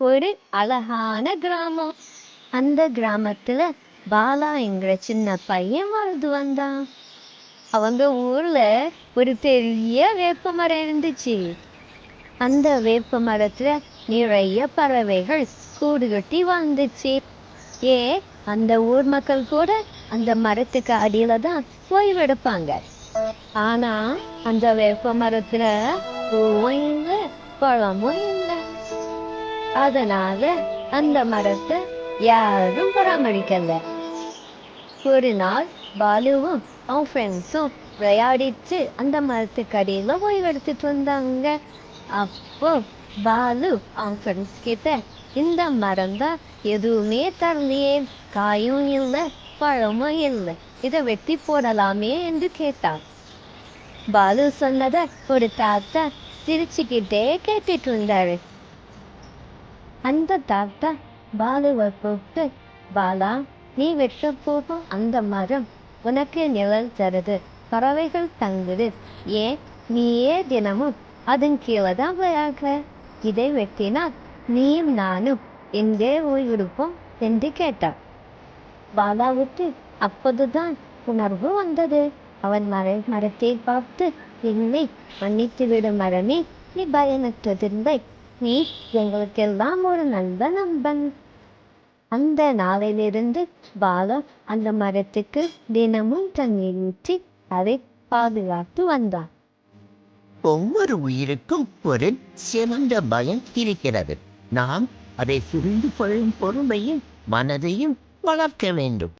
ஒரு அழகான கிராமம். அந்த கிராமத்துல பாலா என்கிற சின்ன பையன் வாழ்ந்து வந்தான். அவங்க ஊர்ல ஒரு பெரிய வேப்ப மரம் இருந்துச்சு. அந்த வேப்ப மரத்துல நிறைய பறவைகள் கூடு கட்டி வாழ்ந்துச்சு. ஏ அந்த ஊர் மக்கள் கூட அந்த மரத்துக்கு அடியில தான் ஓய்வெடுப்பாங்க ஆனா அந்த வேப்ப மரத்துல பூவும் பழமும் அதனால அந்த மரத்தை யாரும் பராமரிக்கல. ஒரு நாள் பாலுவும் அவன் ஃப்ரெண்ட்ஸும் விளையாடிட்டு அந்த மரத்துக்கு அடியில ஓய்வெடுத்துட்டு வந்தாங்க. அப்போ பாலு அவன் ஃப்ரெண்ட்ஸ் கிட்ட இந்த மரம் தான் எதுவுமே தரலையே காயும் இல்லை பழமும் இல்லை இதை வெட்டி போடலாமே என்று கேட்டான். பாலு சொன்னதை ஒரு தாத்தா சிரிச்சுக்கிட்டே கேட்டுட்டு இருந்தாரு. அந்த தாத்தா பாலுவை கூப்பிட்டு பாலா நீ வெட்ட போகும் அந்த மரம் உனக்கு நிழல் தருது. பறவைகள் தங்குது. ஏன்? நீயே தினமும் அதன் கீழே தான் விளையாடுற. இதை வெட்டினால் நீயும் நானும் எங்கே ஓய்வெடுப்போம் என்று கேட்டான். பாலாவுக்கு அப்போதுதான் உணர்வு வந்தது. அவன் மர மரத்தை பார்த்து என்னை மன்னித்து விடும் மரமே நீ பயனற்றதில்லை. நீ எங்களுக்கெல்லாம் ஒரு நல்ல நண்பன். அந்த நாளிலிருந்து பாலா அந்த மரத்துக்கு தினமும் தண்ணீர் ஊற்றி அதை பாதுகாத்து வந்தான். ஒவ்வொரு உயிருக்கும் ஒரு சிறந்த பயம் இருக்கிறது. நாம் அதை புரிந்து கொள்ளும் பொறுமையும் மனதையும் வளர்க்க வேண்டும்.